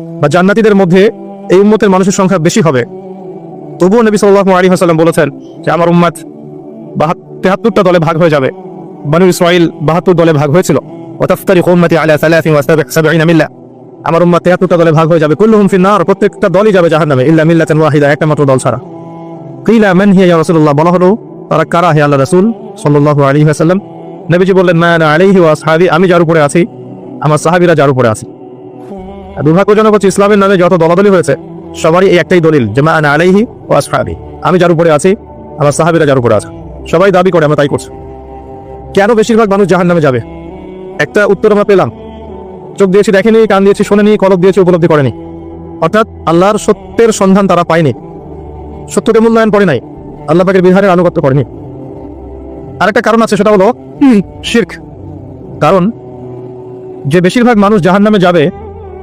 বা জান্নাতীদের মধ্যে এই উম্মতের মানুষের সংখ্যা বেশি হবে। তবুও নবী সাল্লাল্লাহু আলাইহি ওয়াসাল্লাম বলেছেন যে, আমার উম্মাত তেহাত্তরটা দলে ভাগ হয়ে যাবে। বানু ইসরাইল বাহাত্তর দলে ভাগ হয়েছিল। আলা আমার উম্মাত তেহাত্তরটা দলে ভাগ হয়ে যাবে। প্রত্যেকটা দলই যাবে জাহান্নামে, ইল্লা মিল্লাতান ওয়াহিদা, একটা মাত্র দল ছাড়া। কিলা, মান হিয়া রাসূলুল্লাহ? বলা হলো, তারা কারা হে আল্লাহ রাসূল সাল্লাল্লাহু আলাইহি ওয়াসাল্লাম? নবীজি বললেন, মা আনা আলাইহি ওয়া আসহাবি, আমি যার উপরে আছি, আমার সাহাবীরা যার উপরে আছে। দুর্ভাগ্যজনক হচ্ছে ইসলামের নামে যত দলাদলি হয়েছে, সবারই এই একটাই দলিল, যে মা আনা আলাইহি ওয়া আসহাবি। আমি যার উপরে আছি, আমার সাহাবীরা যার উপরে আছে। সবাই দাবি করে, আমরা তাই করছি। কেন বেশিরভাগ মানুষ জাহান্নামে যাবে? একটা উত্তর আমরা পেলাম। চোখ দিয়েছি, দেখেনি, কান দিয়েছি, শোনেনি, কলব দিয়েছি, উপলব্ধি করেনি। অর্থাৎ আল্লাহর সত্যের সন্ধান তারা পায়নি। সত্যকে মূল্যায়ন করে নাই। আল্লাহ পাকের বিধানের আনুগত্য করেনি। আরেকটা কারণ আছে, সেটা হলো শির্ক। কারণ যে বেশিরভাগ মানুষ জাহান্নামে যাবে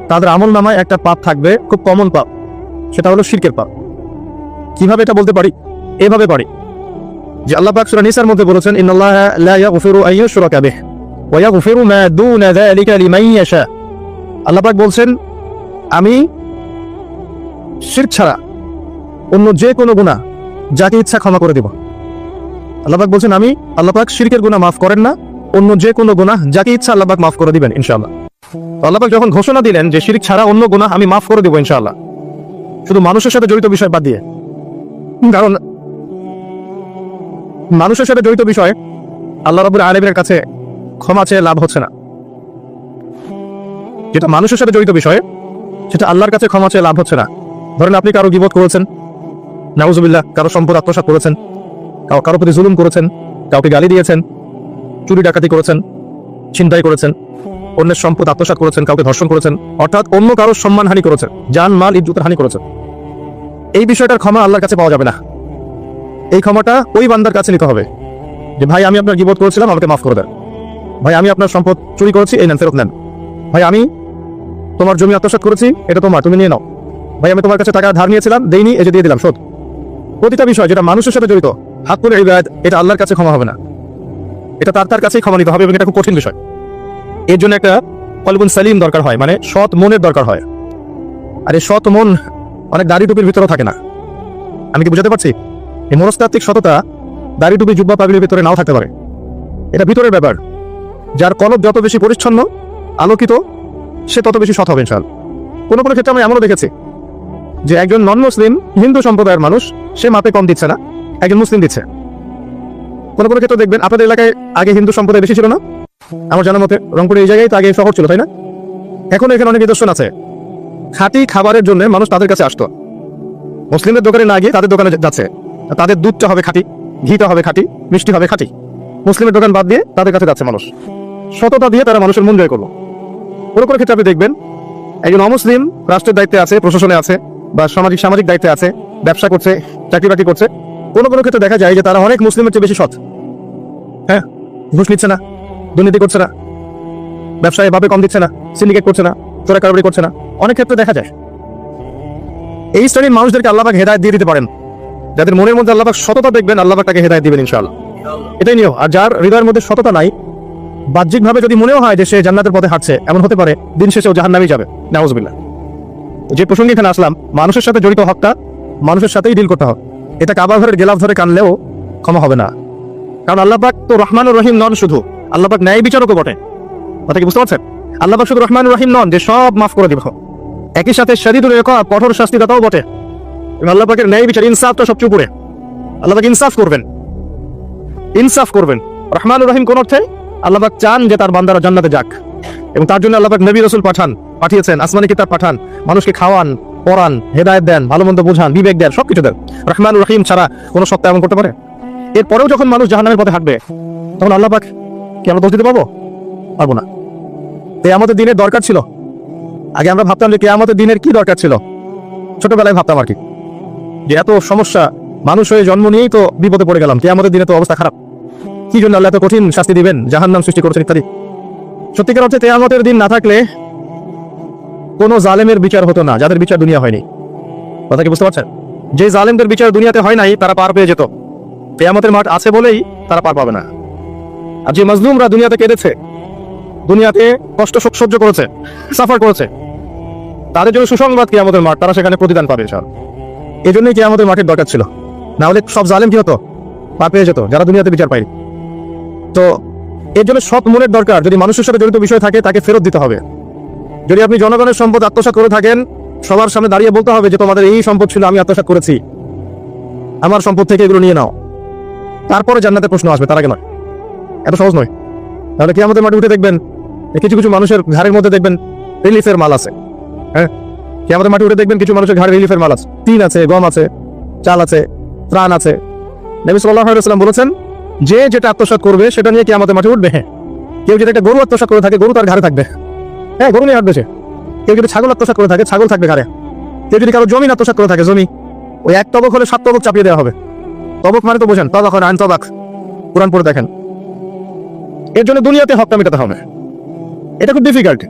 তাদের আমল নামায় একটা পাপ থাকবে, খুব কমন পাপ। সেটা হলো শিরকের পাপ। কীভাবে এটা বলতে পারি? এভাবে পারি। যে আল্লাহ পাক সূরা নিসার মধ্যে বলেছেন, ইন্নাল্লাহা লা ইয়াগফিরু ওয়া ইয়াগফিরু মা দুনা যালিকা লিমান ইয়াশা। আল্লাহ পাক বলছেন, আমি শিরক ছাড়া অন্য যে কোনো গুনাহ যাকে ইচ্ছা ক্ষমা করে দেব। আল্লাহ পাক বলছেন, আমি আল্লাহ পাক শিরকের গুনাহ মাফ করেন না, অন্য যে কোনো গুনাহ যাকে ইচ্ছা আল্লাহ পাক মাফ করে দিবেন, ইনশাআল্লাহ। আল্লাহ যখন ঘোষণা দিলেন যে শিরক ছাড়া অন্য গুনাহ আমি মাফ করে দেব ইনশাআল্লাহ, শুধু মানুষের সাথে জড়িত বিষয় বাদ দিয়ে। কারণ মানুষের সাথে জড়িত বিষয় আল্লাহ রাবুল আলমের কাছে ক্ষমা চেয়ে লাভ হচ্ছে না। যেটা মানুষের সাথে জড়িত বিষয়, সেটা আল্লাহর কাছে ক্ষমা চেয়ে লাভ হচ্ছে না। ধরেন আপনি কারও গিবত করেছেন, নাউজুবিল্লাহ, কারও সম্পদ আত্মসাৎ করেছেন, কারও কারও প্রতি জুলুম করেছেন, কাউকে গালি দিয়েছেন, চুরি ডাকাতি করেছেন, ছিনতাই করেছেন অন্যের সম্পদ আত্মসাৎ করেছেন, কাউকে ধর্ষণ করেছেন, অর্থাৎ অন্য কারও সম্মান হানি করেছেন যান মাল ইজ্জতের হানি করেছেন এই বিষয়টার ক্ষমা আল্লাহর কাছে পাওয়া যাবে না। এই ক্ষমাটা ওই বান্দার কাছে নিতে হবে। যে, ভাই, আমি আপনার গিবত করেছিলাম, আমাকে মাফ করে দেন। ভাই, আমি আপনার সম্পদ চুরি করেছি, এই নেন, ফেরত নেন। ভাই, আমি তোমার জমি আত্মসাৎ করেছি, এটা তোমার, তুমি নিয়ে নাও। ভাই, আমি তোমার কাছে টাকা ধার নিয়েছিলাম, দেইনি এই যে দিয়ে দিলাম, শোধ। প্রতিটা বিষয় যেটা মানুষের সাথে জড়িত, হাত ইবাদ এটা আল্লাহর কাছে ক্ষমা হবে না। এটা তার তার কাছেই ক্ষমা নিতে হবে, এবং এটা খুব কঠিন বিষয়। এর জন্য একটা কলবুন সালিম দরকার হয় মানে সৎ মনের দরকার হয়। আর এই সৎ মন অনেক দাড়ি টুপির ভিতরেও থাকে না। আমি কি বুঝাতে পারছি? এই মনস্তাত্ত্বিক সততা দাড়ি টুপি, জুব্বা পাগলির ভিতরে নাও থাকতে পারে। এটা ভিতরের ব্যাপার। যার কলব যত বেশি পরিচ্ছন্ন, আলোকিত, সে তত বেশি সৎ হবে ইনশাল। কোনো কোনো ক্ষেত্রে আমরা এমনও দেখেছি যে একজন নন মুসলিম হিন্দু সম্প্রদায়ের মানুষ, সে মাপে কম দিচ্ছে না, একজন মুসলিম দিচ্ছে। কোনো কোনো ক্ষেত্রে দেখবেন, আপনাদের এলাকায় আগে হিন্দু সম্প্রদায় বেশি ছিল না? আমার জানার মতে রংপুরে এই জায়গায় তো আগে শহর ছিল, তাই না? এখন এখানে অনেক নিদর্শন আছে। খাঁটি খাবারের জন্য মানুষ তাদের কাছে আসতো। মুসলিমদের দোকানে না গিয়ে তাদের দোকানে যাচ্ছে। তাদের দুধটা হবে খাঁটি, ঘিটা হবে খাঁটি, মিষ্টি হবে খাঁটি। মুসলিমের দোকান বাদ দিয়ে তাদের কাছে যাচ্ছে মানুষ। সততা দিয়ে তারা মানুষের মন জয় করল। কোনো কোনো ক্ষেত্রে আপনি দেখবেন, একজন অমুসলিম রাষ্ট্রের দায়িত্বে আছে, প্রশাসনে আছে, বা সামাজিক সামাজিক দায়িত্বে আছে, ব্যবসা করছে, চাকরি বাকরি করছে। কোনো কোনো ক্ষেত্রে দেখা যায় যে তারা অনেক মুসলিমের চেয়ে বেশি সৎ। হ্যাঁ ঘুষ নিচ্ছে না। দুর্নীতি করছে না। ব্যবসায় ভাবে কম দিচ্ছে না সিন্ডিকেট করছে না চোরা কারবারি করছে না। অনেক ক্ষেত্রে দেখা যায়। এই শ্রেণির মানুষদেরকে আল্লাহবাক হেদায়ত দিয়ে দিতে পারেন। যাদের মনের মধ্যে আল্লাহবাক সততা দেখবেন আল্লাহবাক তাকে হেদায়ত দিবেন ইনশাআল্লাহ। এটাই নিয়ম। আর যার হৃদয়ের মধ্যে সততা নাই, বাহ্যিকভাবে যদি মনেও হয় যে সে জান্নাতের পথে হাঁটছে, এমন হতে পারে, দিন শেষেও জাহান্নামেই যাবে। নাউজবিল্লাহ। যে প্রসঙ্গে এখানে আসলাম, মানুষের সাথে জড়িত হকটা মানুষের সাথেই ডিল করতে হবে। এটা কাবা ঘরের গেলাফ ধরে কানলেও ক্ষমা হবে না। কারণ আল্লাহবাক তো রহমান রহিম নন শুধু। আল্লাহবাক ন্যায় বিচারকও বটে। কথা কি বুঝতে পারছেন? আল্লাহবাক শুধু রহমান রহিম নন, যে সব মাফ করে দিব। একই সাথে শরীদুল রেখা কঠোর শাস্তিদাতাও বটে। এবং আল্লাহ ন্যায় বিচার, ইনসাফটা সবচেয়ে উপরে। আল্লাহ পাক ইনসাফ করবেন। ইনসাফ করবেন। রহমান রহিম কোন অর্থে? আল্লাহ পাক চান যে তার বান্দারা জান্নাতে যাক। এবং তার জন্য আল্লাহ পাক নবী রসুল পাঠান, পাঠিয়েছেন, আসমানি কিতাব পাঠান, মানুষকে খাওয়ান, পড়ান, হেদায়ত দেন ভালো মন্দ বোঝান, বিবেক দেন, সবকিছু দেন। রহমান রহিম ছাড়া কোনো সত্তা এমন করতে পারে? এরপরেও যখন মানুষ জাহান্নামের পথে হাঁটবে, তখন আল্লাহ পাক কি আমরা দোষ দিতে পারব? পারব না। তাই আমাদের দিনের দরকার ছিল। আগে আমরা ভাবতাম যে কেয়ামতের দিনের কি দরকার ছিল? ছোটবেলায় ভাবতাম আর কি। যে এত সমস্যা, মানুষ হয়ে জন্ম নিয়েই তো বিপদে পড়ে গেলাম। কেয়ামতের দিনে তো অবস্থা খারাপ। কি জন্য আল্লাহ এত কঠিন শাস্তি দিবেন? জাহান নাম সৃষ্টি করেছেন ইত্যাদি। সত্যিকার অর্থে কেয়ামতের দিন না থাকলে কোনো জালেমের বিচার হতো না, যাদের বিচার দুনিয়া হয়নি। কথা কি বুঝতে পারছেন? যে জালেমদের বিচার দুনিয়াতে হয় নাই, তারা পার পেয়ে যেত। কেয়ামতের মাঠ আছে বলেই তারা পার পাবে না। আর যে মজলুমরা দুনিয়াতে কেঁদেছে, দুনিয়াতে কষ্ট সহ্য করেছে, সাফার করেছে, তাদের জন্য সুসংবাদ কি আমাদের মাঠ, তারা সেখানে প্রতিদান পাবে স্যার এই জন্যই কি আমাদের মাঠের দরকার ছিল। না হলে সব জালেম কি হতো? পা পেয়ে যেত, যারা দুনিয়াতে বিচার পায়নি। তো এর জন্য সৎ মনের দরকার। যদি মানুষের সাথে জড়িত বিষয় থাকে, তাকে ফেরত দিতে হবে। যদি আপনি জনগণের সম্পদ আত্মসাৎ করে থাকেন, সবার সামনে দাঁড়িয়ে বলতে হবে যে, তোমাদের এই সম্পদ ছিল, আমি আত্মসাৎ করেছি। আমার সম্পদ থেকে এগুলো নিয়ে নাও। তারপরে জান্নাতের প্রশ্ন আসবে, তার আগে এত সহজ নয়। তাহলে কি আমাদের মাঠে উঠে দেখবেন কিছু কিছু মানুষের ঘাড়ের মধ্যে দেখবেন রিলিফের মাল আছে। হ্যাঁ? কি আমাদের মাঠে উঠে দেখবেন কিছু মানুষের ঘাড়ে রিলিফের মাল আছে। টিন আছে, গম আছে, চাল আছে, ত্রাণ আছে। নবী সাল্লাল্লাহু আলাইহি বলেছেন, যে যেটা আত্মসাৎ করবে, সেটা নিয়ে কি আমাদের মাঠে উঠবে। হ্যাঁ। কেউ যদি একটা গরু আত্মসাৎ করে থাকে, গরু তার ঘাড়ে থাকবে। হ্যাঁ গরু নিয়ে হাঁটবে সে। কেউ যদি ছাগল আত্মসাৎ করে থাকে, ছাগল থাকবে ঘাড়ে। কেউ যদি কারও জমি আত্মসাৎ করে থাকে, জমি, ওই এক তবক হলে সাত তবক চাপিয়ে দেওয়া হবে। তবক মানে তো বোঝেন, তবক আইন তবাক। কোরআন পড়ে দেখেন। এর জন্য দুনিয়াতে হকটা মেটাতে হবে। এটা খুব ডিফিকাল্ট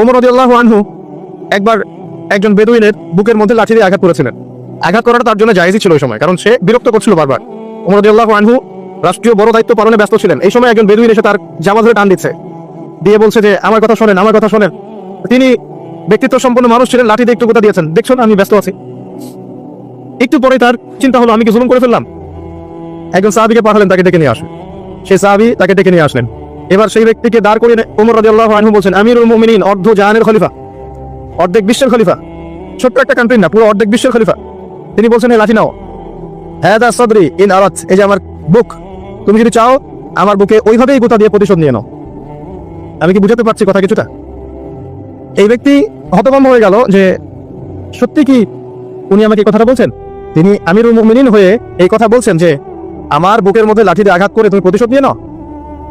ওমর রাদিয়াল্লাহু আনহু একবার একজন বেদুইনের বুকের মধ্যে লাঠি দিয়ে আঘাত করেছিলেন। আঘাত করাটা তার জন্য জায়েজই ছিল ওই সময়, কারণ সে বিরক্ত করছিল বারবার। ওমর রাদিয়াল্লাহু আনহু রাষ্ট্রীয় বড় দায়িত্ব পালনে ব্যস্ত ছিলেন। এই সময় একজন বেদুইন এসে তার জামা ধরে টান দিচ্ছে। দিয়ে বলছে যে, আমার কথা শোনেন, আমার কথা শোনেন। তিনি ব্যক্তিত্ব সম্পন্ন মানুষ ছিলেন, লাঠি দিয়ে একটু কথা দিয়েছেন। দেখছ না, আমি ব্যস্ত আছি। একটু পরে তার চিন্তা হলো, আমি কি জুলুম করে ফেললাম? একজন সাহাবিকে পাঠালেন, তাকে ডেকে নিয়ে আসেন সেই সাহাবি তাকে ডেকে নিয়ে আসলেন। এবার সেই ব্যক্তিকে দাঁড় করিয়ে এনে ওমর রাদিয়াল্লাহু আনহু বলছেন, আমিরুল মুমিনিন, অর্ধ জাহানের খলিফা, অর্ধেক বিশ্বের খলিফা। ছোট্ট একটা কান্ট্রি না, পুরো অর্ধেক বিশ্বের খলিফা। তিনি বলছেন এই লাঠি নাও। হ্যাঁ দা সদরি ইন আরাত, এই যে আমার বুক, তুমি যদি চাও, আমার বুকে ওইভাবেই গোতা দিয়ে প্রতিশোধ নিয়ে নাও। আমি কি বুঝাতে পারছি কথা কিছুটা? এই ব্যক্তি হতভম্ব হয়ে গেল যে, সত্যি কি উনি আমাকে কথাটা বলছেন? তিনি আমিরুল মুমিনিন হয়ে এই কথা বলছেন যে আমার বুকের মধ্যে লাঠি দিয়ে আঘাত করে তুমি প্রতিশোধ নিয়ে নাও।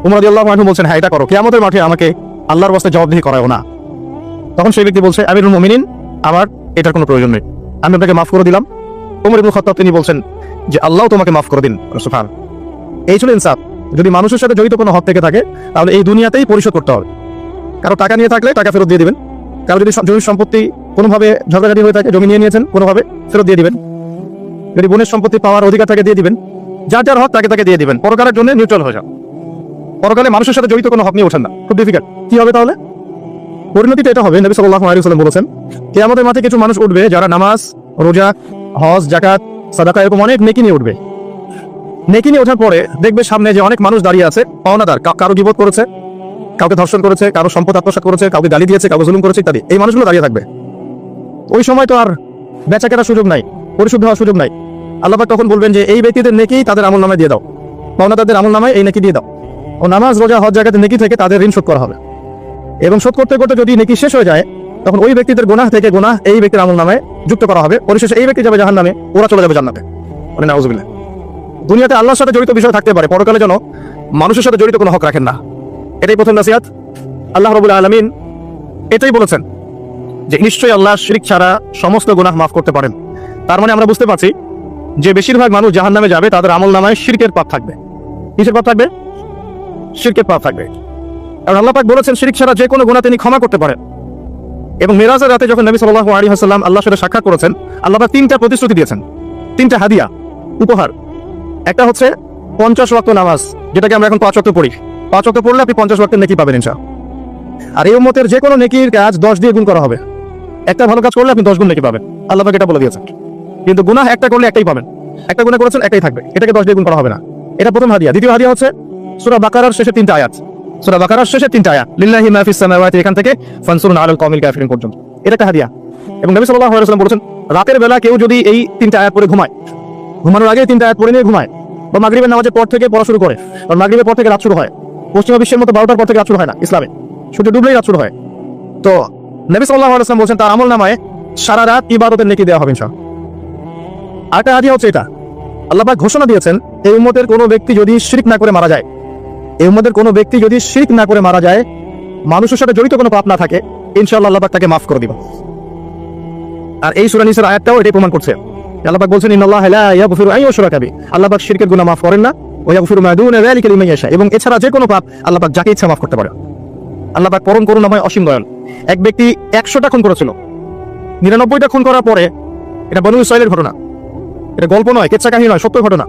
উমর রাদিয়াল্লাহু আনহু বলছেন হ্যাঁ এটা করো। কিয়ামতের মাঠে আমাকে আল্লাহর বাস্তে জবাবদিহি করাও না। তখন সেই ব্যক্তি বলছে, আমিরুল মুমিনিন, আমার এটার কোনো প্রয়োজন নেই। আমি আপনাকে মাফ করে দিলাম। উমর ইবনুল খাত্তাব তিনি বলছেন যে, আল্লাহ তোমাকে মাফ করে দিন, সুবহান। এই ছিল ইনসাফ। যদি মানুষের সাথে জড়িত কোনো হক থেকে থাকে, তাহলে এই দুনিয়াতেই পরিশোধ করতে হবে। কারও টাকা নিয়ে থাকলে টাকা ফেরত দিয়ে দিবেন। কারও যদি জমি সম্পত্তি কোনোভাবে ঝগড়াঝাটি হয়ে থাকে, জমি নিয়ে নিয়েছেন, কোনোভাবে ফেরত দিয়ে দিবেন। যদি বোনের সম্পত্তি পাওয়ার অধিকার থাকে, দিয়ে দিবেন। যার যার হক তাকে তাকে দিয়ে দিবেন। পরকালের জন্য নিউট্রাল হয়ে যান। পরকালে মানুষের সাথে জড়িত কোনো হক নিয়ে ওঠেন না। খুব ডিফিকাল্ট কি হবে তাহলে? পরিণতিটা এটা হবে। নবী ওয়াসাল্লাম বলেছেন কে আমাদের মাঠে কিছু মানুষ উঠবে যারা নামাজ, রোজা, হজ জাকাত সাদাকা এরকম অনেক নেকি নিয়ে উঠবে। নেকি নিয়ে ওঠার পরে দেখবে সামনে যে অনেক মানুষ দাঁড়িয়ে আছে, পাওনাদার। কা- কারও বিপদ করেছে, কাউকে ধর্ষণ করেছে, কারও সম্পদ আত্মসাৎ করেছে, কাউকে গালি দিয়েছে, কাউকে জুলুম করেছে ইত্যাদি। এই মানুষগুলো দাঁড়িয়ে থাকবে। ওই সময় তো আর বেচা কেনার সুযোগ নাই, পরিশুদ্ধ হওয়ার সুযোগ নাই। আল্লাহ তখন বলবেন যে, এই ব্যক্তিদের নেকি তাদের আমল নামে দিয়ে দাও। পাওনা তাদের আমল নামায় এই নেকি দিয়ে দাও। ও নামাজ, রোজা, হজ জায়গাতে নেকি থেকে তাদের ঋণ শোধ করা হবে। এবং শোধ করতে করতে যদি নেকি শেষ হয়ে যায়, তখন ওই ব্যক্তিদের গুনাহ থেকে গুনাহ এই ব্যক্তির আমল নামে যুক্ত করা হবে। পরিশেষে এই ব্যক্তি যাবে জাহান নামে ওরা চলে যাবে জান্নাতে। মানে নাউজুবিল্লাহ দুনিয়াতে আল্লাহর সাথে জড়িত বিষয় থাকতে পারে। পরকালে যেন মানুষের সাথে জড়িত কোনো হক রাখেন না। এটাই প্রথম নাসিহাত। আল্লাহ রবুল আলমিন এটাই বলেছেন যে, নিশ্চয়ই আল্লাহ শিরিক ছাড়া সমস্ত গুনাহ মাফ করতে পারেন। তার মানে আমরা বুঝতে পারছি যে বেশিরভাগ মানুষ জাহান নামে যাবে, তাদের আমল নামায় শিরকের পাপ থাকবে। কিসের পাপ থাকবে? শিরকের পাপ থাকবে। কারণ আল্লাহ পাক বলেছেন, শিরিক ছাড়া যে কোনো গুনাহ তিনি ক্ষমা করতে পারেন। এবং মেরাজের রাতে যখন নবী সাল্লাল্লাহু আলাইহি ওয়াসাল্লাম আল্লাহর সাথে সাক্ষাৎ করেছেন, আল্লাহ পাক তিনটা প্রতিশ্রুতি দিয়েছেন। তিনটা হাদিয়া, উপহার। একটা হচ্ছে, পঞ্চাশ রক্ত নামাজ, যেটাকে আমরা এখন পাঁচ ওয়াক্ত পড়ি। পাঁচ ওয়াক্ত পড়লে আপনি পঞ্চাশ ওয়াক্তের নেকি পাবেন ইনশা আর এই উম্মতের যে কোনো নেকির কাজ দশ দিয়ে গুণ করা হবে। একটা ভালো কাজ করলে আপনি দশ গুণ নেকি পাবেন। আল্লাহ পাক এটা বলে দিয়েছেন। কিন্তু গুনাহ একটা করলে একটাই পাবেন। একটা গুনাহ করেছেন, একটাই থাকবে। এটাকে দশ দিয়ে গুণ করা হবে না। এটা প্রথম হাদিয়া। দ্বিতীয় হাদিয়া হচ্ছে সূরা বাকারার শেষে তিনটা আয়াত। সূরা বাকারার শেষে তিনটা আয়াত। লিল্লাহি মা সামাওয়াতি, এখান থেকে ফানসুরুন আলাল কওমিল কাফিরিন পর্যন্ত। এটা একটা হাদিয়া। এবং নবী সাল্লাল্লাহু আলাইহি বলেছেন, রাতের বেলা কেউ যদি এই তিনটা আয়াত পড়ে ঘুমায়, ঘুমানোর আগে তিনটা আয়াত পড়ে নিয়ে ঘুমায়, বা মাগরিবের নামাজের পর থেকে পড়া শুরু করে, কারণ মাগরিবের পর থেকে রাত শুরু হয়, পশ্চিমা বিশ্বের মতো বারোটার পর থেকে রাত শুরু হয় না ইসলামে। সূর্য ডুবলেই রাত শুরু হয়। তো নবী সাল্লাল্লাহু আলাইহি বলছেন, তার আমল নামায় সারা রাত ইবাদতের নেকি দেওয়া হবে, ইনশাআল্লাহ। আরেকটা হাদিয়া হচ্ছে এটা। আল্লাপাক ঘোষণা দিয়েছেন এই উম্মতের কোনো ব্যক্তি যদি শিরিক না করে মারা যায় এই উম্মতের কোনো ব্যক্তি যদি শিরক না করে মারা যায়, মানুষের সাথে জড়িত কোনো পাপ না থাকে, ইনশাআল্লাহ আল্লাহ পাক তাকে মাফ করে দিবেন। আর এই সূরা নিসের আয়াতটাও এটাই প্রমাণ করছে। আল্লাহ পাক বলছেন, ইন্নাল্লাহা লা ইয়াগফিরু আন ইউশরাকা বিহি। আল্লাহ পাক শিরকের গুনাহ মাফ করেন না, ওয়া ইয়াগফিরু মা দুনা এবং এছাড়া যে কোনো পাপ আল্লাপাক যাকে ইচ্ছা মাফ করতে পারে। আল্লাহ পাক পরম করুণাময় অসীম দয়াল। এক ব্যক্তি একশোটা খুন করেছিল। নিরানব্বইটা খুন করার পরে এটা বনু ইসরায়েলের ঘটনা। এটা গল্প নয়, কেচ্ছা কাহিনী নয়, সত্য ঘটনা।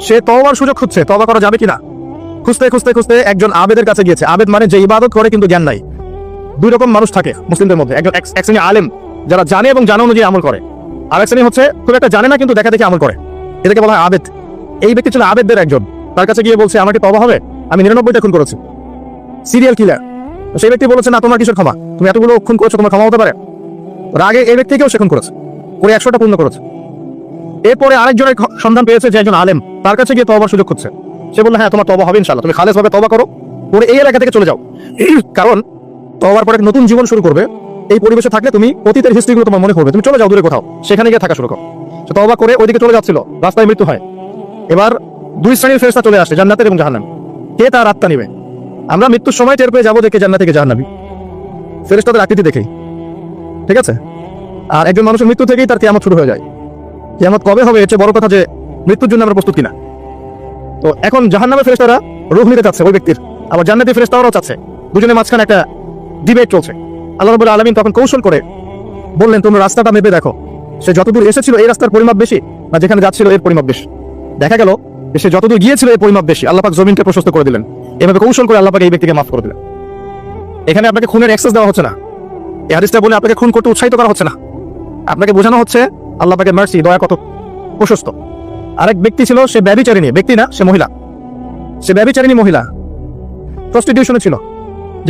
সে তওবার সুযোগ খুঁজছে, তওবা করা যাবে কিনা? খুঁজতে খুঁজতে খুঁজতে একজন আবেদের কাছে গিয়েছে। আবেদ মানে যে ইবাদত করে কিন্তু জ্ঞান নাই। দুই রকম মানুষ থাকে মুসলিমদের মধ্যে। একজন এক- এক শ্রেণি আলেম, যারা জানে এবং জানা অনুযায়ী আমল করে। আর এক শ্রেণি হচ্ছে, খুব একটা জানে না, কিন্তু দেখা দেখে আমল করে। এটাকে বলা হয় আবেদ। এই ব্যক্তি ছিল আবেদদের একজন। তার কাছে গিয়ে বলছে, আমাকে তবা হবে? আমি নিরানব্বইটা খুন করেছি। Serial killer. সেই ব্যক্তি বলেছে, না, তোমার কিসের ক্ষমা? তুমি এতগুলো খুন করেছ, তোমার ক্ষমা হতে পারে? রাগে এই ব্যক্তিকেও সে খুন করেছে। করে একশোটা পূর্ণ করেছে। এরপরে আরেকজনের সন্ধান পেয়েছে যে একজন আলেম, তার কাছে গিয়ে তবার সুযোগ খুঁজছে। সে বলল হ্যাঁ তোমার তবা হবে ইনশাল্লাহ তুমি খালেজ ভাবে তবা করো পরে এই এলাকা থেকে চলে যাও। কারণ তবার পরে নতুন জীবন শুরু করবে, এই পরিবেশে থাকলে তুমি অতীতের হিস্ট্রিগুলো তোমার মনে করবে তুমি চলে যাও দূরে কোথাও, সেখানে গিয়ে থাকা শুরু করো। সে তবা করে ওইদিকে চলে যাচ্ছিল, রাস্তায় মৃত্যু হয়। এবার দুই শ্রেণির ফেরেশতা চলে আসে জান্নাতের এবং জাহান্নাম। কে তার আত্মা নিবে? আমরা মৃত্যুর সময় টের পেয়ে যাব দেখে জান্নাত থেকে জাহান্নাবি ফেরেশতাদের আকৃতি দেখেই। ঠিক আছে? আর একজন মানুষের মৃত্যু থেকেই তার কেয়ামত শুরু হয়ে যায়। কেয়ামত কবে হবে এর চেয়ে বড় কথা যে মৃত্যুর জন্য আমরা প্রস্তুত কিনা? তো এখন জাহান্নামের ফেরেশতারা রূহ নিতে চাচ্ছে ওই ব্যক্তির। আবার জান্নাতি ফেরেশতারাও চাচ্ছে। দুজনের মাঝখানে একটা ডিবেট চলছে। আল্লাহ রাব্বুল আলামিন তখন কৌশল করে বললেন, তোমরা রাস্তাটা মেপে দেখো। সে যতদূর এসেছিল এই রাস্তার পরিমাপ বেশি না যেখানে যাচ্ছিল এর পরিমাপ বেশি? দেখা গেল সে যতদূর গিয়েছিল এর পরিমাপ বেশি। আল্লাহ পাক জমিনকে প্রশস্ত করে দিলেন। এভাবে কৌশল করে আল্লাহ পাক এই ব্যক্তিকে মাফ করে দিলেন। এখানে আপনাকে খুনের অ্যাক্সেস দেওয়া হচ্ছে না। এই হাদিসটা বলে আপনাকে খুন করতে উৎসাহিত করা হচ্ছে না। আপনাকে বোঝানো হচ্ছে আল্লাহ পাকে মার্সি দয়া কত প্রশস্ত আরেক ব্যক্তি ছিল, সে ব্যবিচারিণী ব্যক্তি না, সে মহিলা। সে ব্যবিচারিণী মহিলা। প্রস্টিটিউশনে ছিল।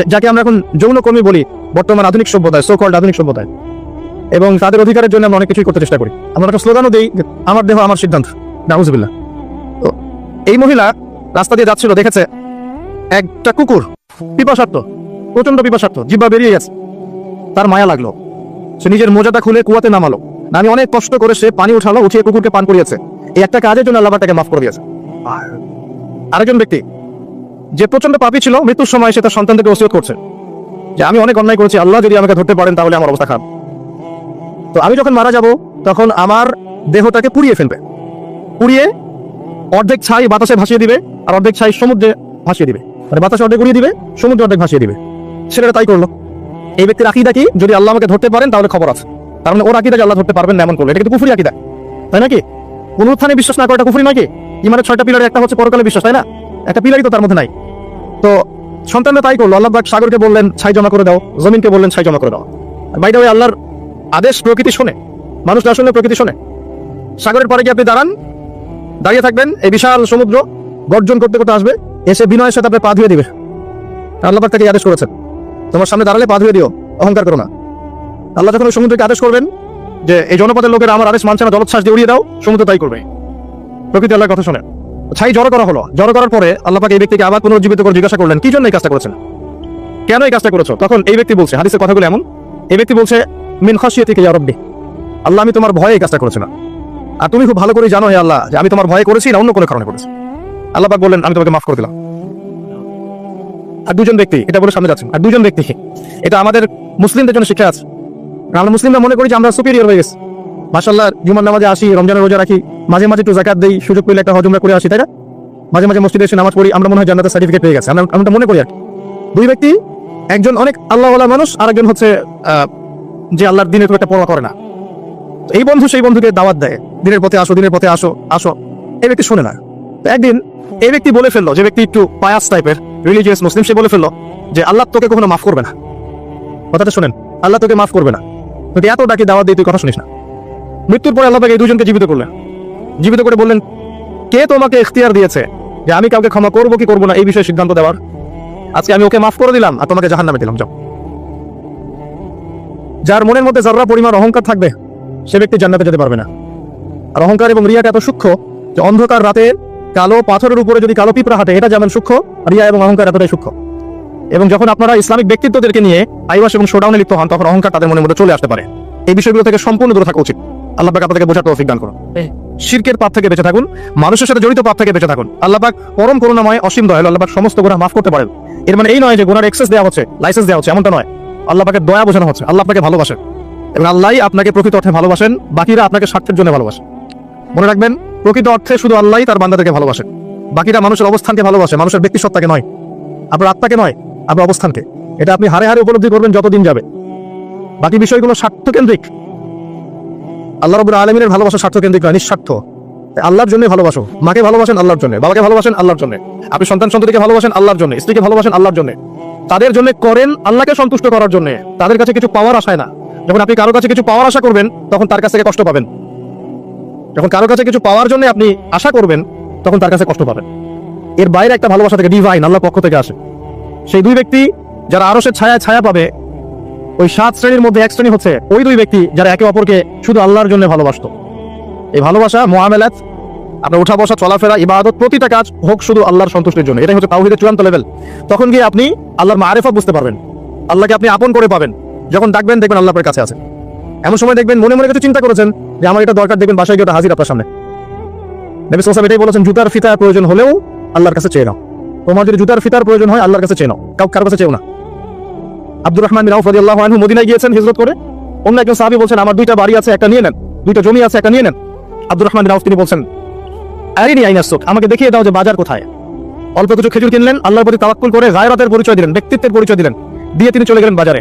যাকে আমরা এখন যৌনকর্মী বলি, বর্তমান আধুনিক সভ্যতায় সো আধুনিক সভ্যতায়। এবং তাদের অধিকারের জন্য আমরা অনেক কিছুই করতে চেষ্টা করি। আমরা একটা স্লোগানও দিই, আমার দেহ, আমার সিদ্ধান্ত। নাউজুবিল্লাহ। তো, এই মহিলা রাস্তা দিয়ে যাচ্ছিল, দেখেছে, একটা কুকুর পিপাসার্থ প্রচণ্ড পিপাসার্থ জিব্বা বেরিয়ে গেছে। তার মায়া লাগল। সে নিজের মোজাটা খুলে কুয়াতে নামালো। আমি অনেক কষ্ট করে সে পানি উঠালো উঠিয়ে কুকুরকে পান করিয়েছে। এই একটা কাজের জন্য আল্লাহ তাকে মাফ করে দিয়েছে। আরেকজন ব্যক্তি যে প্রচণ্ড পাপি ছিল মৃত্যুর সময় সে তার সন্তানদেরকে ওসিয়ত করছে। যে আমি অনেক অন্যায় করেছি আল্লাহ যদি আমাকে ধরতে পারেন তাহলে আমার অবস্থা খারাপ। তো আমি যখন মারা যাব তখন আমার দেহটাকে পুড়িয়ে ফেলবে। পুড়িয়ে অর্ধেক ছাই বাতাসে ভাসিয়ে দিবে আর অর্ধেক ছাই সমুদ্রে ভাসিয়ে দিবে। মানে বাতাসে অর্ধেক উড়িয়ে দিবে সমুদ্রে অর্ধেক ভাসিয়ে দিবে। সেটা তাই করল। এই ব্যক্তির আকিদা কি? যদি আল্লাহ আমাকে ধরতে পারেন তাহলে খবর আছে। তার মানে ওর আকিদাকে আল্লাহ ধরতে পারবেন না এমন করল। এটা কিন্তু কুফুরি আকিদা। তাই নাকি? পুনরুত্থানে বিশ্বাস না করাটা কুফুরি নয় কি? ইমানের ছয়টা পিলারে একটা হচ্ছে পরকালে বিশ্বাস, তাই না? একটা পিলারই তো তার মধ্যে নাই। তো সন্তানরা তাই করল। আল্লাহ সাগরকে বললেন, ছাই জমা করে দাও। জমিনকে বললেন, ছাই জমা করে দাও। বাইরে ওই আল্লাহর আদেশ প্রকৃতি শোনে। মানুষ না শুনলে প্রকৃতি শোনে। সাগরের পরে গিয়ে আপনি দাঁড়ান, দাঁড়িয়ে থাকবেন, এই বিশাল সমুদ্র গর্জন করতে করতে আসবে। এসে বিনয়ের সাথে আপনার পা ধুয়ে দিবে আল্লাহ তাকে আদেশ করেছেন। তোমার সামনে দাঁড়ালে পা ধুয়ে দিও। অহংকার করো না। আল্লাহ যখন সমুদ্রকে আদেশ করবেন যে এই জনপদের লোকেরা আমার আদেশ মানছে না, জলোচ্ছ্বাস দিয়ে উড়িয়ে দাও, সমুদ্র তাই করবে। প্রকৃতি আল্লাহর কথা শোনে ছাই জড়ো করা হলো। জড়ো করার পরে আল্লাহ এই ব্যক্তিকে আবার পুনর্জীবিত করে জিজ্ঞাসা করলেন, কি জন্য এই কাজটা করেছেন? কেন এই কাজটা করেছ? তখন এই ব্যক্তি বলছে, হাদিসের কথাগুলো এমন, এই ব্যক্তি বলছে, মিন খাসিয়ে থেকে রব্বি। আল্লাহ, আমি তোমার ভয়ে এই কাজটা করেছি না। আর তুমি খুব ভালো করে জানো হে আল্লাহ, যে আমি তোমার ভয়ে করেছি না, অন্য কোনো কারণে করেছি। আল্লাহ বললেন, আমি তোমাকে মাফ করে দিলাম। আর দুজন ব্যক্তি, এটা বলে সামনে যাচ্ছেন। আর দুজন ব্যক্তি, এটা আমাদের মুসলিমদের জন্য শিক্ষা আছে। আমরা মুসলিমরা মনে করি যে আমরা সুপিরিয়র হয়ে গেছি। মাসাল্লাহ জুমার নামাজে আসি, রমজানের রোজা রাখি, মাঝে মাঝে একটু জাকাত দেই, সুযোগ পেলে একটা হজমরা করে আসি, তাই না? মাঝে মাঝে মসজিদে এসে নামাজ পড়ি, আমরা মনে হয় জান্নাতের সার্টিফিকেট পেয়ে গেছে। আমরা আমরা মনে করি আর দুই ব্যক্তি, একজন অনেক আল্লাহওয়ালা মানুষ আর একজন হচ্ছে যে আল্লাহর দিনের খুব একটা পরোয়া করে না। এই বন্ধু সেই বন্ধুকে দাওয়াত দেয়, দিনের পথে আসো, দিনের পথে আসো আসো। এই ব্যক্তি শোনে না। তো একদিন এই ব্যক্তি বলে ফেলল, যে ব্যক্তি একটু পায়াস টাইপের রিলিজিয়াস মুসলিম, সে বলে ফেলল যে, আল্লাহ তোকে কখনো মাফ করবে না। কথাটা শোনেন, আল্লাহ তোকে মাফ করবে না। তুই এত ডাকে দাওয়াত দিয়ে তুই কথা শুনিস না। মৃত্যুর পরে আল্লাহ এই দুজনকে জীবিত করলেন। জীবিত করে বললেন, কে তোমাকে ইখতিয়ার দিয়েছে যে আমি কাউকে ক্ষমা করব কি করব না? এই বিষয়ে সিদ্ধান্ত দেওয়ার। আজকে আমি ওকে মাফ করে দিলাম আর তোমাকে জাহান্নামে দিলাম, যাও। যার মনের মধ্যে যারা পরিমাণ অহংকার থাকবে, সে ব্যক্তি জান্নাতে যেতে পারবে না। আর অহংকার এবং রিয়াটা এত সূক্ষ্ম যে অন্ধকার রাতে কালো পাথরের উপরে যদি কালো পিঁপড়া হাঁটে, এটা যেমন সূক্ষ্ম, রিয়া এবং অহংকার এতটাই সূক্ষ্ম। এবং যখন আপনারা ইসলামিক ব্যক্তিত্বদেরকে নিয়ে আইবাস এবং শোডাউনে লিপ্ত হন তখন অহংকার তাদের মনের মধ্যে চলে আসতে পারে। এই বিষয়গুলো থেকে সম্পূর্ণ দূরে থাকা উচিত। আল্লাহ পাক আপনাদেরকে বোঝার তৌফিক দান করুন। শিরকের পাপ থেকে বেঁচে থাকুন মানুষের সাথে জড়িত পাপ থেকে বেঁচে থাকুন। আল্লাহ পাক পরম করুণাময় অসীম দয়ালু আল্লাহ পাক সমস্ত গুনাহ মাফ করতে পারেন। এর মানে এই নয় যে গুনার এক্সেস দেওয়া হচ্ছে লাইসেন্স দেওয়া হচ্ছে এমনটা নয়। আল্লাহ পাকে দয়া বোঝানো হচ্ছে আল্লাহ আপনাকে ভালোবাসেন। এবং আল্লাহই আপনাকে প্রকৃত অর্থে ভালোবাসেন বাকিরা আপনাকে স্বার্থের জন্য ভালোবাসেন মনে রাখবেন প্রকৃত অর্থে শুধু আল্লাহই তার বান্দাদেরকে ভালোবাসেন বাকিরা মানুষের অবস্থানকে ভালোবাসে মানুষের ব্যক্তি সত্তাকে নয়। আপনার আত্মাকে নয়। আপনার অবস্থানকে। এটা আপনি হারে হারে উপলব্ধি করবেন যতদিন যাবে। বাকি বিষয়গুলো স্বার্থকেন্দ্রিক। আল্লাহ রবুল আলমিনের ভালোবাসা স্বার্থকেন্দ্রিক নয়, নিঃস্বার্থ। আল্লাহর জন্য ভালোবাসো। মাকে ভালোবাসেন আল্লাহর জন্য, বাবাকে ভালোবাসেন আল্লাহর জন্য। আপনি সন্তান সন্ততিকে ভালোবাসেন আল্লাহর জন্য, স্ত্রীকে ভালোবাসেন আল্লাহর জন্য। তাদের জন্য করেন আল্লাহকে সন্তুষ্ট করার জন্য। তাদের কাছে কিছু পাওয়ার আশায় না। যখন আপনি কারও কাছে কিছু পাওয়ার আশা করবেন, তখন তার কাছ থেকে কষ্ট পাবেন। যখন কারও কাছে কিছু পাওয়ার জন্য আপনি আশা করবেন, তখন তার কাছে কষ্ট পাবেন। এর বাইরে একটা ভালোবাসা থেকে ডিভাইন আল্লাহ পক্ষ থেকে আসে। সেই দুই ব্যক্তি যারা আরও সে ছায়া ছায়া পাবে, ওই সাত শ্রেণির মধ্যে এক শ্রেণি হচ্ছে ওই দুই ব্যক্তি যারা একে অপরকে শুধু আল্লাহর জন্য ভালোবাসতো। এই ভালোবাসা মোহামেলাত আপনার উঠা বসা, চলাফেরা, ইবাদত, প্রতিটা কাজ হোক শুধু আল্লাহর সন্তুষ্টির জন্য। এটাই হচ্ছে তাওহিদের চূড়ান্ত লেভেল তখন গিয়ে আপনি আল্লাহর মারেফা বুঝতে পারবেন। আল্লাহকে আপনি আপন করে পাবেন। যখন ডাকবেন, দেখবেন আল্লাহ আপনার কাছে আছে। এমন সময় দেখবেন, মনে মনে কিছু চিন্তা করেছেন যে আমার এটা দরকার, দেখবেন বাসায় গিয়ে হাজির আপনার সামনে। নবী এটাই বলেছেন, জুতার ফিতা প্রয়োজন হলেও আল্লাহর কাছে চেয়ে নাও। যদি জুতার ফিতার প্রয়োজন হয়, আল্লাহর কাছে চেয়ে নাও। কাউ কারও কাছে চেও না। আব্দুর রহমান বিন আউফ রাদিয়াল্লাহু আনহু মদিনায় গিয়েছেন, হিজরত করে। অন্য একজন সাহাবী বলছেন, আমার দুইটা বাড়ি আছে, একটা নিয়ে নেন। দুইটা জমি আছে, একটা নিয়ে নেন। আব্দুর রহমান আউফ তিনি বলছেন, আরিনি আইনাসুক আমাকে দেখিয়ে দাও যে বাজার কোথায়। অল্প কিছু খেজুর কিনলেন, আল্লাহর প্রতি তাওয়াক্কুল করে গায়রাতের পরিচয় দিলেন, ব্যক্তিত্বের পরিচয় দিলেন। দিয়ে তিনি চলে গেলেন বাজারে।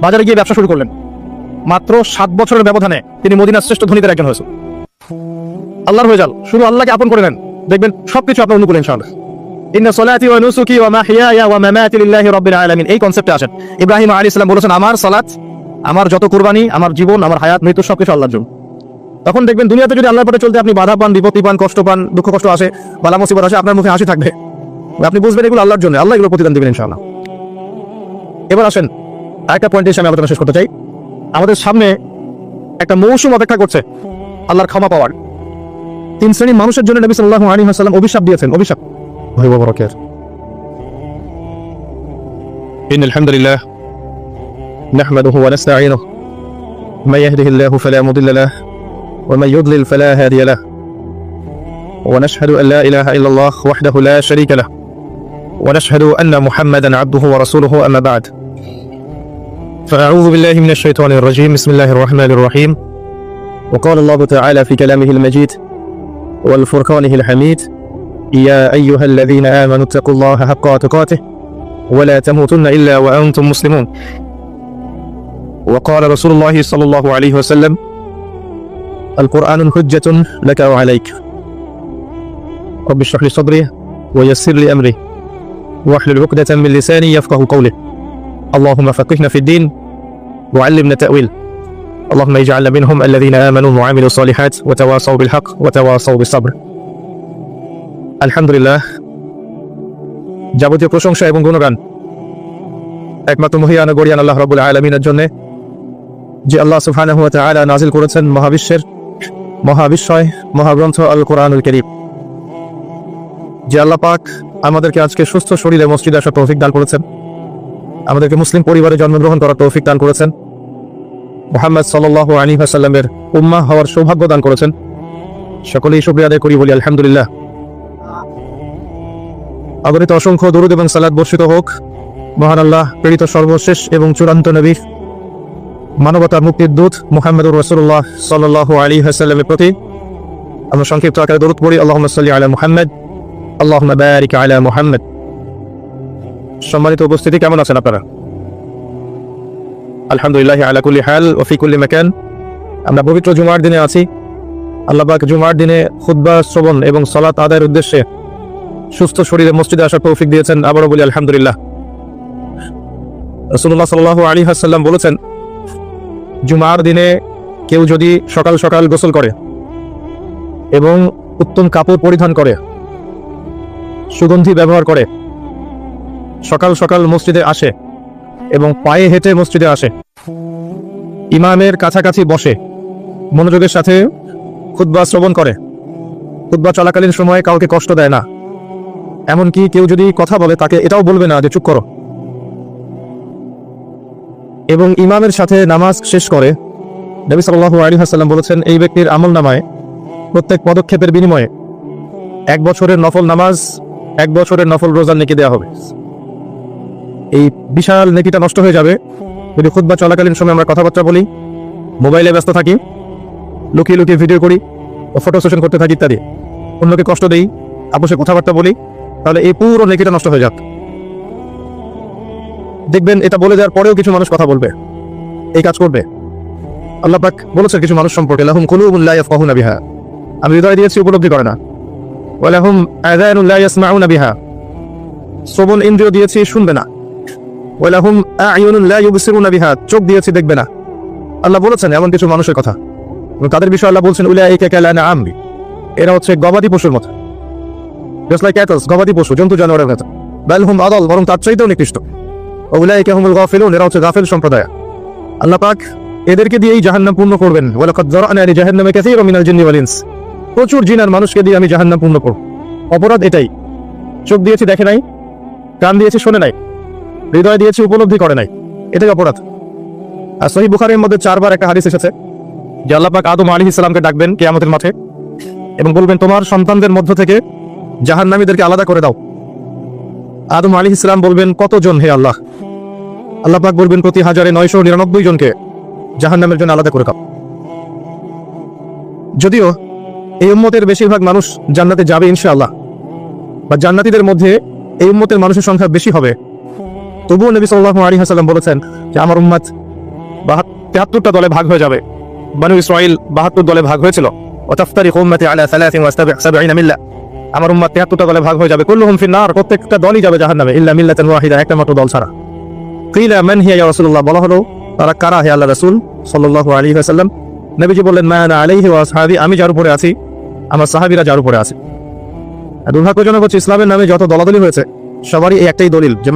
বাজারে গিয়ে ব্যবসা শুরু করলেন। মাত্র সাত বছরের ব্যবধানে তিনি মদিনার শ্রেষ্ঠ ধনীদের একজন হয়েছে আল্লাহর হয়ে যান। শুধু আল্লাহকে আপন করে নেন। দেখবেন সবকিছু আপনার অনুকূল ইনশাআল্লাহ। আমার যত কুরবানি, আমার জীবন, আমার হায়াত, মৃত্যু সবকিছু আল্লাহর জন্য। তখন দেখবেন দুনিয়াতে যদি আল্লাহর পথে চলতে আপনি বাধা পান, বিপত্তি পান, কষ্ট পান, দুঃখ, কষ্ট আসে, বালা মুসিবত আসে, আপনার মুখে হাসি থাকবে। আপনি বুঝবেন এগুলো আল্লাহর জন্য, আল্লাহ এগুলো প্রতিদান দেবেন ইনশাআল্লাহ। এবার আসেন, আরেকটা পয়েন্ট এসে আমি আলোচনা শেষ করতে চাই। আমাদের সামনে একটা মৌসুম অপেক্ষা করছে, আল্লাহর ক্ষমা পাওয়ার। তিন শ্রেণির মানুষের জন্য নবী সাল্লাল্লাহু আলাইহি ওয়াসাল্লাম অভিশাপ দিয়েছেন, অভিশাপ। الله وبركاته إن الحمد لله نحمده ونستعينه. من يهده الله فلا مضل له ومن يضلل فلا هادي له. ونشهد أن لا إله إلا الله وحده لا شريك له. ونشهد أن محمدا عبده ورسوله أما بعد. فأعوذ بالله من الشيطان الرجيم. بسم الله الرحمن الرحيم. وقال الله تعالى في كلامه المجيد والفرقانه الحميد يا أيها الذين آمنوا اتقوا الله حق تقاته ولا تموتن إلا وأنتم مسلمون. وقال رسول الله صلى الله عليه وسلم القرآن حجة لك وعليك. رب اشرح لي صدري ويسر لي أمري. واحلل عقدة من لساني يفقه قولي. اللهم فقهنا في الدين وعلمنا التأويل. اللهم اجعلنا منهم الذين آمنوا وعملوا الصالحات وتواصوا بالحق وتواصوا بالصبر. আলহামদুলিল্লাহ। যাবতীয় প্রশংসা এবং গুণগান একমাত্র মহিয়ান গরিয়ান আল্লাহ রবুল আলমিনের জন্য যে আল্লাহ সুফান আয়লা নাজিল করেছেন মহাবিশ্বের মহাবিশ্বয় মহাগ্রন্থ আল কোরআনুল করিম। যে আল্লাহ পাক আমাদেরকে আজকে সুস্থ শরীরে মসজিদ আসার তৌফিক দান করেছেন। আমাদেরকে মুসলিম পরিবারে জন্মগ্রহণ করার তৌফিক দান করেছেন। মোহাম্মদ সাল আলী উম্মা হওয়ার সৌভাগ্য দান করেছেন। সকলেই শুক্রিয়া আদায় করি বলি আলহামদুলিল্লাহ। অগণিত অসংখ্য দরুদ এবং সালাদ বর্ষিত হোক। মহান আল্লাহ, প্রেরিত সর্বশেষ এবং চূড়ান্ত নবী, মানবতার মুক্তির দূত মুহাম্মদুর রসুল্লাহ সাল্লাহ আলী হাসাল্লামের প্রতি। আমরা সংক্ষিপ্ত আকারে দরুদ পড়ি আল্লাহ সাল্লি আলা মুহাম্মদ আল্লাহ বারিক আলা মুহাম্মদ। সম্মানিত উপস্থিতি কেমন আছেন আপনারা? আলহামদুলিল্লাহ আলা কুল্লি হাল ওফি কুল্লি মেকান। আমরা পবিত্র জুমার দিনে আছি। আল্লাহবাক জুমার দিনে খুদ্া শ্রবণ এবং সলাত আদায়ের উদ্দেশ্যে সুস্থ শরীরে মসজিদে আসার তৌফিক দিয়েছেন, আবারও বলি আলহামদুলিল্লাহ। রসুল্লাহ সাল্লাহ আলী হাসাল্লাম বলেছেন, জুমার দিনে কেউ যদি সকাল সকাল গোসল করে এবং উত্তম কাপড় পরিধান করে, সুগন্ধি ব্যবহার করে, সকাল সকাল মসজিদে আসে এবং পায়ে হেঁটে মসজিদে আসে, ইমামের কাছাকাছি বসে, মনোযোগের সাথে খুদ্া শ্রবণ করে খুদ্া চলাকালীন সময়ে কাউকে কষ্ট দেয় না এমনকি কেউ যদি কথা বলে তাকে এটাও বলবে না যে চুপ করো। এবং ইমামের সাথে নামাজ শেষ করে নবী সাল্লাহ আলী বলেছেন, এই ব্যক্তির আমল নামায় প্রত্যেক পদক্ষেপের বিনিময়ে এক বছরের নফল নামাজ, এক বছরের নফল রোজার নেকি দেওয়া হবে। এই বিশাল নেকিটা নষ্ট হয়ে যাবে। যদি খুদ্া চলাকালীন সময় আমরা কথাবার্তা বলি, মোবাইলে ব্যস্ত থাকি, লুকিয়ে লুকিয়ে ভিডিও করি, ও ফটো সেশন করতে থাকি ইত্যাদি, অন্যকে কষ্ট দেই, আপোষে কথাবার্তা বলি তাহলে এই পুরো নেকিটা নষ্ট হয়ে যাক। দেখবেন এটা বলে দেওয়ার পরেও কিছু মানুষ কথা বলবে। এই কাজ করবে। আল্লাহ পাক বলেছেন কিছু মানুষ সম্পর্কে, লাহুম কুলুবুন লা ইয়াফকাহুনা বিহা। আমি হৃদয় দিয়েছি, উপলব্ধি করে না। ওয়া লাহুম আযানুন লা ইয়াসমাউনা বিহা। শ্রবণ ইন্দ্রিয় দিয়েছি, শুনবে না। ওয়ালাহুম ইউবসিরুনা বিহা। চোখ দিয়েছি, দেখবে না। আল্লাহ বলেছেন এমন কিছু মানুষের কথা। তাদের বিষয়ে আল্লাহ বলছেন, উলাইকা কালানাআম এরা হচ্ছে গবাদি পশুর মতো। জাস্ট লাইক ক্যাটলস গবাদি পশু জন্তু জানোয়ারের মতো বাল আদল বরং তার চাইতেও নিকৃষ্ট উলাইকা হুমুল গাফিলুন এরা হচ্ছে গাফিল সম্প্রদায়। আল্লাহ পাক এদেরকে দিয়েই জাহান্নাম পূর্ণ করবেন। ওয়ালাকাদ যারানা লি জাহান্নামে কাসীরাম মিনাল জিন্নি ওয়াল প্রচুর জিন আর মানুষকে দিয়ে আমি জাহান্নাম পূর্ণ করব। অপরাধ এটাই। চোখ দিয়েছি দেখে নাই, কান দিয়েছি শোনে নাই, হৃদয় দিয়েছি উপলব্ধি করে নাই। এটাই অপরাধ। আর সহি বুখারের মধ্যে চারবার একটা হাদিস এসেছে, যে আল্লাহ পাক আদম আলী ইসলামকে ডাকবেন কেয়ামতের মাঠে এবং বলবেন, তোমার সন্তানদের মধ্য থেকে জাহান্নামীদেরকে আলাদা করে দাও। আদম আলী ইসলাম বলবেন, কতজন হে আল্লাহ? আল্লাহ পাক বলবেন, প্রতি হাজারে নয়শো নিরানব্বই জনকে জাহান্নামের জন্য আলাদা করে দাও। যদিও এই উম্মতের বেশিরভাগ মানুষ জান্নাতে যাবে ইনশাআল্লাহ, বা জান্নাতীদের মধ্যে এই উম্মতের মানুষের সংখ্যা বেশি হবে। তবুও নবী সাল্লাল্লাহু আলী ওয়াসাল্লাম বলেছেন যে, আমার উম্মত তেহাত্তরটা দলে ভাগ হয়ে যাবে। বানু ইসরাইল বাহাত্তর দলে ভাগ হয়েছিল। ও তাফতারি উম্মতি আলা মিল্লা। আমার উম্মার তেহাত্তরটা দলে ভাগ হয়ে যাবে। কুল্লুহুম ফিন্নার, প্রত্যেকটা দলই যাবে জাহান নামে ইল্লা মিল্লাতান ওয়াহিদা, একটা মাত্র দল ছাড়া। কিলা মান হিয়া রাসূলুল্লাহ, বলা হলো, তারা কারা? হে আল্লাহ রাসূল সাল্লাল্লাহু আলাইহি ওয়াসাল্লাম। নবীজি বললেন, মা আনা আলাইহি ওয়া আসহাবি, আমি যার উপরে আছি, আমার সাহাবীরা যার উপরে আছে। দুর্ভাগ্যজনক হচ্ছে, ইসলামের নামে যত দলাদলি হয়েছে, সবারই এই একটাই দলিল যে